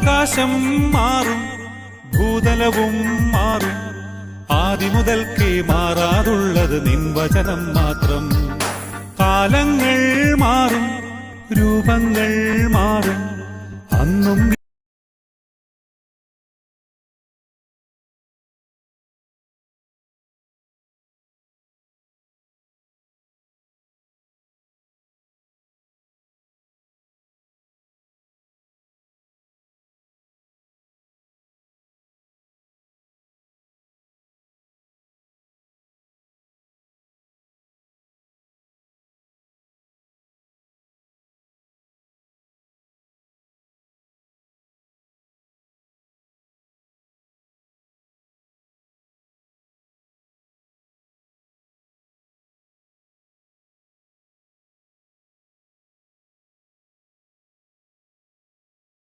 ആകാശം മാറും ഭൂതലവും മാറും. ആദിമുതൽക്കേ മാറാതുള്ളത് നിൻവചനം മാത്രം. കാലങ്ങൾ മാറും രൂപങ്ങൾ മാറും. അന്നും